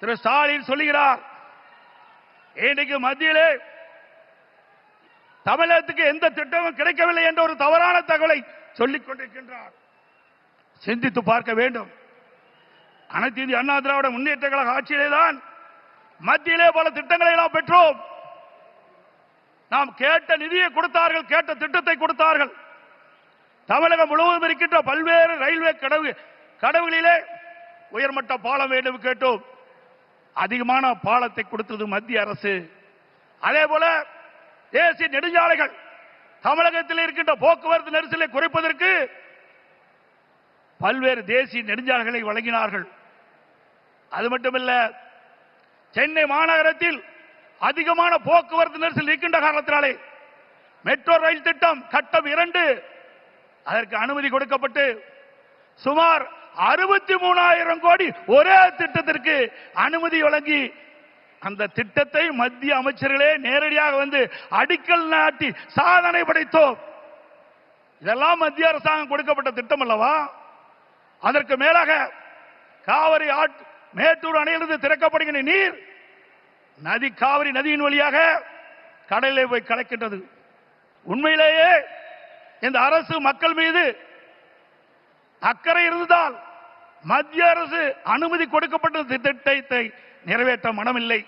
திரு ஸ்டாலின் சொல்லுகிறார் இன்றைக்கு மத்தியிலே தமிழகத்துக்கு எந்த திட்டமும் கிடைக்கவில்லை என்ற ஒரு தவறான தகவலை சொல்லிக் கொண்டிருக்கின்றார். சிந்தித்து பார்க்க வேண்டும். அனைத்து இந்திய அண்ணா திராவிட முன்னேற்ற கழக ஆட்சியிலே தான் மத்தியிலே பல திட்டங்களை நாம் பெற்றோம். நாம் கேட்ட நிதியை கொடுத்தார்கள் கேட்ட திட்டத்தை கொடுத்தார்கள். தமிழகம் முழுவதும் இருக்கின்ற பல்வேறு ரயில்வே கடவு கடவுளிலே உயர்மட்ட பாலம் வேண்டும் கேட்டோம். அதிகமான பாலத்தை கொடுத்தது மத்திய அரசு. அதே போல தேசிய நெடுஞ்சாலைகள் தமிழகத்தில் இருக்கின்ற போக்குவரத்து நெரிசலை குறைப்பதற்கு பல்வேறு தேசிய நெடுஞ்சாலைகளை வழங்கினார்கள். அது மட்டுமல்ல சென்னை மாநகரத்தில் அதிகமான போக்குவரத்து நெரிசல் இருக்கின்ற காரணத்தினாலே மெட்ரோ ரயில் திட்டம் கட்டம் இரண்டு அதற்கு அனுமதி கொடுக்கப்பட்டு சுமார் அறுபத்தி மூணாயிரம் கோடி ஒரே திட்டத்திற்கு அனுமதி வழங்கி அந்த திட்டத்தை மத்திய அமைச்சர்களே நேரடியாக வந்து அடிக்கல் நாட்டி சாதனை படைத்தோம். இதெல்லாம் மத்திய அரசாங்கம் கொடுக்கப்பட்ட திட்டம் அல்லவா? அதற்கு மேலாக காவிரி ஆட் மேட்டூர் அணையிலிருந்து திறக்கப்படுகின்ற நீர் நதி காவிரி நதியின் வழியாக கடலில் போய் கலக்கின்றது. உண்மையிலேயே இந்த அரசு மக்கள் மீது அக்கறை இருந்தால் மத்திய அரசு அனுமதி கொடுக்கப்பட்ட திட்டத்தை நிறைவேற்ற மனமில்லை.